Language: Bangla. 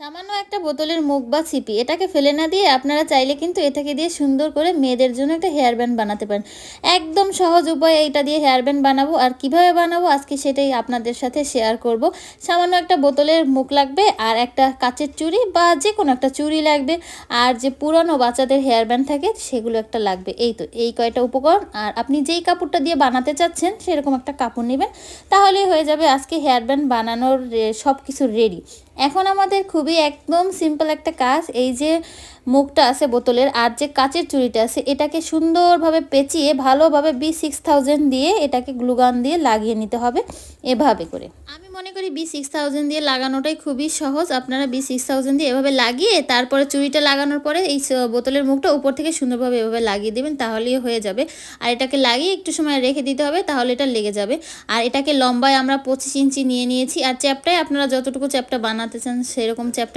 সামান্য একটা বোতলের মুখ বা ছিপি এটাকে ফেলে না দিয়ে আপনারা চাইলে কিন্তু এটাকে দিয়ে সুন্দর করে মেয়েদের জন্য একটা হেয়ার ব্যান্ড বানাতে পারেন। একদম সহজ উপায় এইটা দিয়ে হেয়ার ব্যান্ড বানাবো। আর কীভাবে বানাবো আজকে সেটাই আপনাদের সাথে শেয়ার করব। সামান্য একটা বোতলের মুখ লাগবে আর একটা কাচের চুড়ি বা যে কোনো একটা চুড়ি লাগবে। আর যে পুরনো বাচ্চাদের হেয়ার ব্যান্ড থাকে সেগুলো একটা লাগবে। এই তো, এই কয়টা উপকরণ। আর আপনি যেই কাপড়টা দিয়ে বানাতে চাচ্ছেন সেরকম একটা কাপড় নেবেন। তাহলেই হয়ে যাবে আজকে হেয়ার ব্যান্ড বানানোর সব কিছু রেডি এখন আমাদের খুবই একদম সিম্পল একটা কাজ, এই যে মুখটা আছে বোতলের আর যে কাচের চুড়িটা আছে, এটাকে সুন্দরভাবে পেঁচিয়ে ভালোভাবে বি সিক্স থাউজেন্ড দিয়ে এটাকে গ্লুগান দিয়ে লাগিয়ে নিতে হবে, এভাবে করে। আমি মনে করি বি সিক্স থাউজেন্ড দিয়ে লাগানোটাই খুবই সহজ। আপনারা বি সিক্স থাউজেন্ড দিয়ে এভাবে লাগিয়ে তারপরে চুড়িটা লাগানোর পরে এই বোতলের মুখটা উপর থেকে সুন্দরভাবে এভাবে লাগিয়ে দেবেন, তাহলেই হয়ে যাবে। আর এটাকে লাগিয়ে একটু সময় রেখে দিতে হবে, তাহলে এটা লেগে যাবে। আর এটাকে লম্বায় আমরা পঁচিশ ইঞ্চি নিয়ে নিয়েছি। আর চ্যাপটায় আপনারা যতটুকু চ্যাপটা বানাতে চান, সেরকম চ্যাপটা